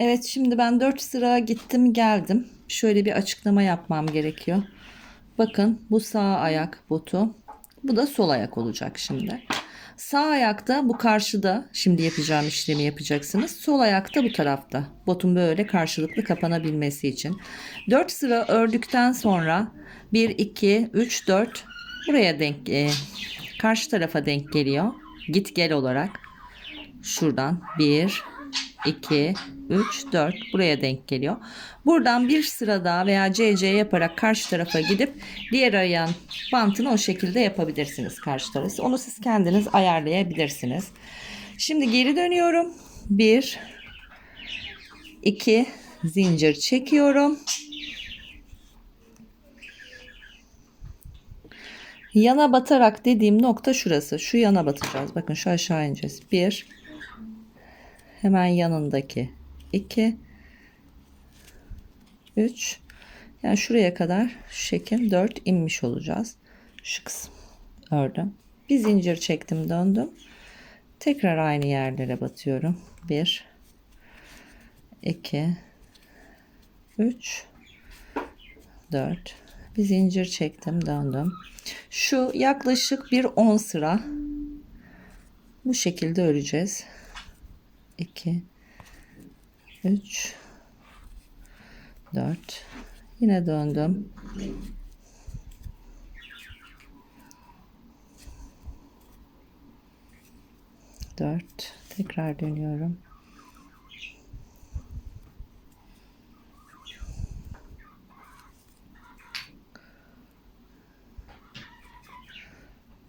Evet şimdi ben 4 sıra gittim geldim. Şöyle bir açıklama yapmam gerekiyor. Bakın bu sağ ayak botu. Bu da sol ayak olacak şimdi. Sağ ayakta bu karşıda şimdi yapacağım işlemi yapacaksınız. Sol ayakta bu tarafta. Botun böyle karşılıklı kapanabilmesi için. 4 sıra ördükten sonra 1 2 3 4 buraya denk e, karşı tarafa denk geliyor. Git gel olarak. Şuradan 1 2 3 4 buraya denk geliyor. Buradan bir sıra daha veya CC yaparak karşı tarafa gidip diğer ayağın bantını o şekilde yapabilirsiniz karşı tarafı. Onu siz kendiniz ayarlayabilirsiniz. Şimdi geri dönüyorum. 1 2 zincir çekiyorum. Yana batarak dediğim nokta şurası. Şu yana batacağız. Bakın şu aşağı ineceğiz. 1 hemen yanındaki 2 3 yani şuraya kadar şu şekil 4 inmiş olacağız. Şu kısım ördüm. Bir zincir çektim döndüm. Tekrar aynı yerlere batıyorum. 1 2 3 4 bir zincir çektim döndüm. Şu yaklaşık bir 10 sıra bu şekilde öreceğiz. 2 3 4 yine döndüm. Dört. Tekrar dönüyorum.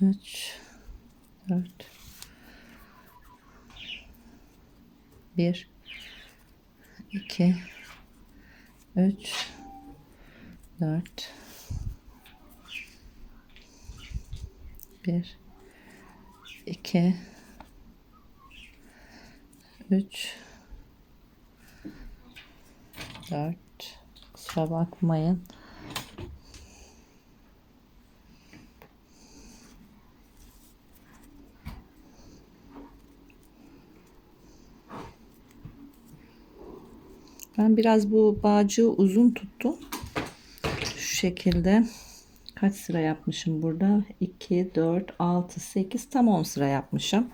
Üç. Dört. Bir. iki, Üç. Dört. Bir. iki, Üç. Dört. Kusura bakmayın. Ben biraz bu bağcığı uzun tuttum. Şu şekilde. Kaç sıra yapmışım burada? 2, 4, 6, 8 tam 10 sıra yapmışım.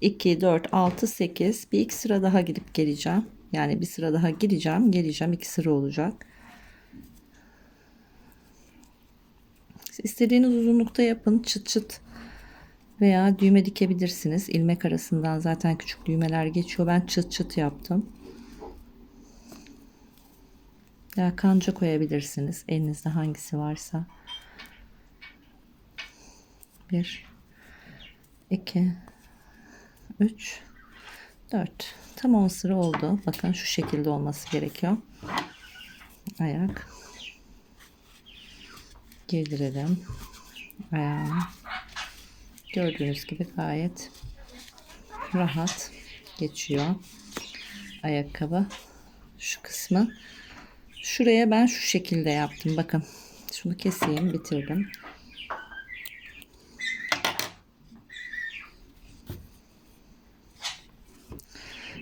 2, 4, 6, 8 bir iki sıra daha gidip geleceğim. Yani bir sıra daha gireceğim. Geleceğim. iki sıra olacak. İstediğiniz uzunlukta yapın. Çıt çıt veya düğme dikebilirsiniz. İlmek arasından zaten küçük düğmeler geçiyor. Ben çıt çıt yaptım. Ya kanca koyabilirsiniz. Elinizde hangisi varsa. 1 2 3 4 Tam 10 sıra oldu. Bakın şu şekilde olması gerekiyor. Ayak. Girdirelim. Ayağını. Gördüğünüz gibi gayet rahat geçiyor. Ayakkabı. Şu kısmı. Şuraya ben şu şekilde yaptım. Bakın. Şunu keseyim. Bitirdim.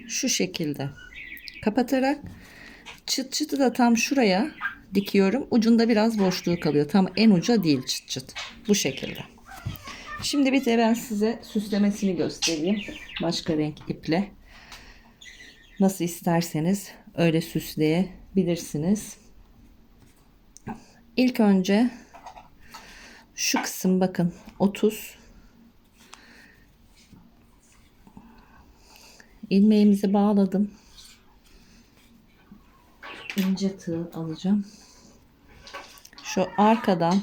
Şu şekilde kapatarak çıt çıtı da tam şuraya dikiyorum. Ucunda biraz boşluğu kalıyor. Tam en uca değil çıt çıt. Bu şekilde. Şimdi bir de ben size süslemesini göstereyim. Başka renk iple. Nasıl isterseniz öyle süsleyebilirsiniz. İlk önce şu kısım bakın 30 ilmeğimizi bağladım. İnce tığ alacağım. Şu arkadan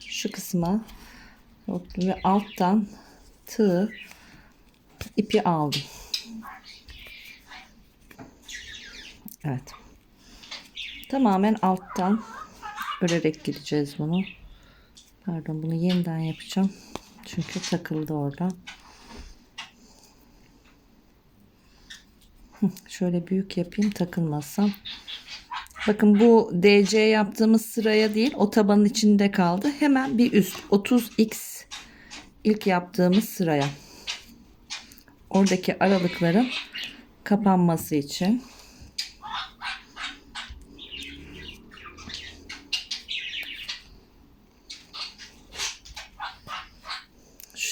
şu kısma ve alttan tığ ipi aldım. Evet. Tamamen alttan örerek gideceğiz bunu. Pardon bunu yeniden yapacağım. Çünkü takıldı orada. Şöyle büyük yapayım takılmasam. Bakın bu DC yaptığımız sıraya değil o tabanın içinde kaldı. Hemen bir üst 30x ilk yaptığımız sıraya. Oradaki aralıkların kapanması için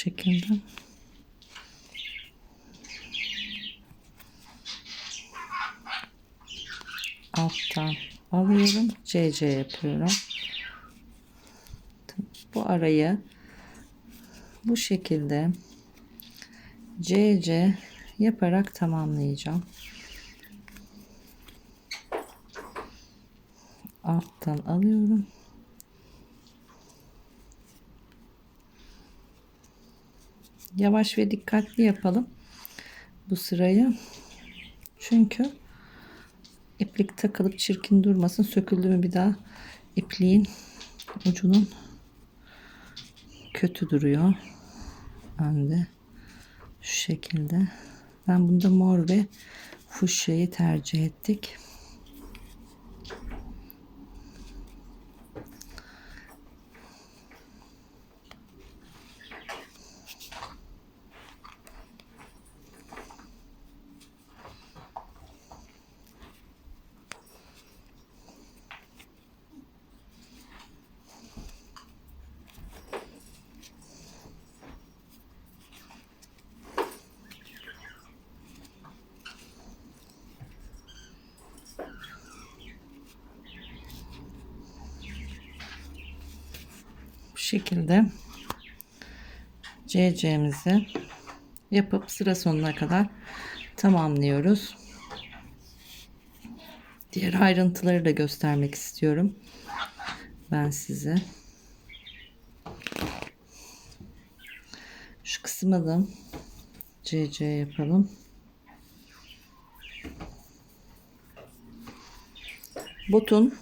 şekilde. Alttan alıyorum. CC yapıyorum. Bu arayı bu şekilde CC yaparak tamamlayacağım. Alttan alıyorum. Yavaş ve dikkatli yapalım bu sırayı. Çünkü iplik takılıp çirkin durmasın. Söküldü mü bir daha ipliğin ucunun kötü duruyor. Önde şu şekilde. Ben bunda mor ve fuşyayı tercih ettik. Şekilde CC'mizi yapıp sıra sonuna kadar tamamlıyoruz. Diğer ayrıntıları da göstermek istiyorum. Ben size. Şu kısma da CC yapalım. Botun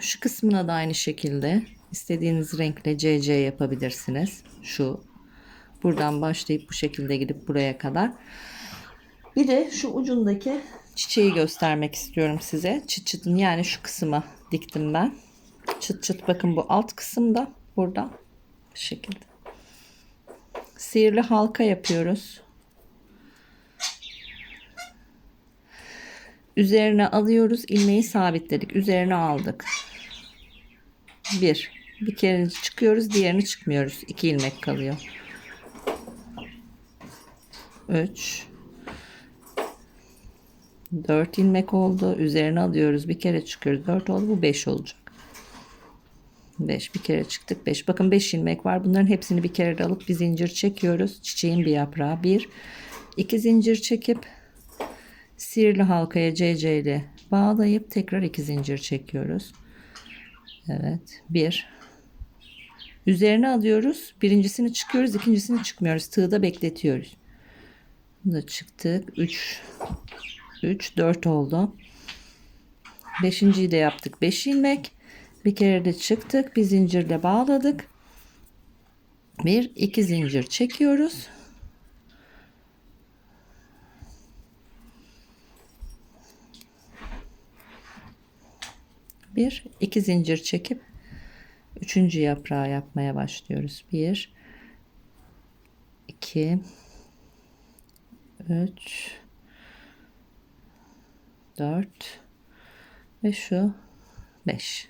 şu kısmına da aynı şekilde istediğiniz renkle CC yapabilirsiniz. Şu buradan başlayıp bu şekilde gidip buraya kadar. Bir de şu ucundaki çiçeği göstermek istiyorum size. Çıt çıtın yani şu kısmı diktim ben. Çıt çıt bakın bu alt kısımda burada bu şekilde. Sihirli halka yapıyoruz. Üzerine alıyoruz. ilmeği sabitledik. Üzerine aldık. Bir. Bir kere çıkıyoruz. Diğerini çıkmıyoruz. İki ilmek kalıyor. Üç. Dört ilmek oldu. Üzerine alıyoruz. Bir kere çıkıyoruz. Dört oldu. Bu beş olacak. 5 bir kere çıktık 5 bakın 5 ilmek var bunların hepsini bir kere de alıp bir zincir çekiyoruz çiçeğin bir yaprağı 1 2 zincir çekip sihirli halkaya CC ile bağlayıp tekrar 2 zincir çekiyoruz Evet 1 üzerine alıyoruz. Birincisini çıkıyoruz ikincisini çıkmıyoruz. Tığda bekletiyoruz. Bunu da çıktık. 3 3 4 oldu. Beşinciyi de yaptık. 5 ilmek. Bir kere de çıktık. Bir zincirle bağladık. Bir iki zincir çekiyoruz. Bir iki zincir çekip üçüncü yaprağı yapmaya başlıyoruz. Bir iki üç dört ve şu beş.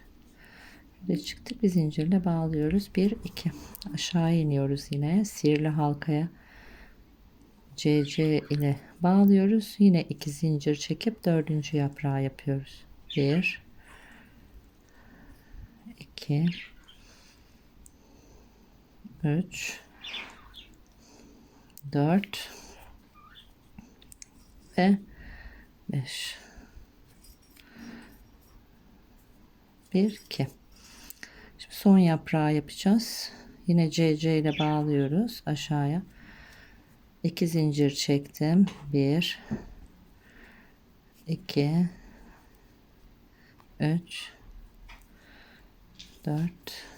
Ve çıktık. Bir zincirle bağlıyoruz. 1 2 aşağı iniyoruz yine. Sihirli halkaya CC ile bağlıyoruz. Yine iki zincir çekip dördüncü yaprağı yapıyoruz. 1 2 3 4 ve 5 1 2 Şimdi son yaprağı yapacağız. Yine CC ile bağlıyoruz aşağıya. 2 zincir çektim. 1 2 3 4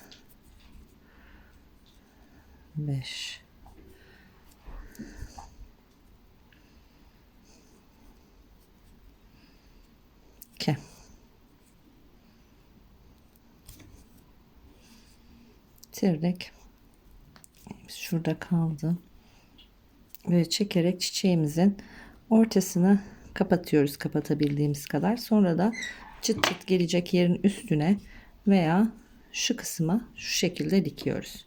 5 2 bitirdik. Şurada kaldı. Ve çekerek çiçeğimizin ortasını kapatıyoruz kapatabildiğimiz kadar. Sonra da çıt çıt gelecek yerin üstüne veya şu kısmı şu şekilde dikiyoruz.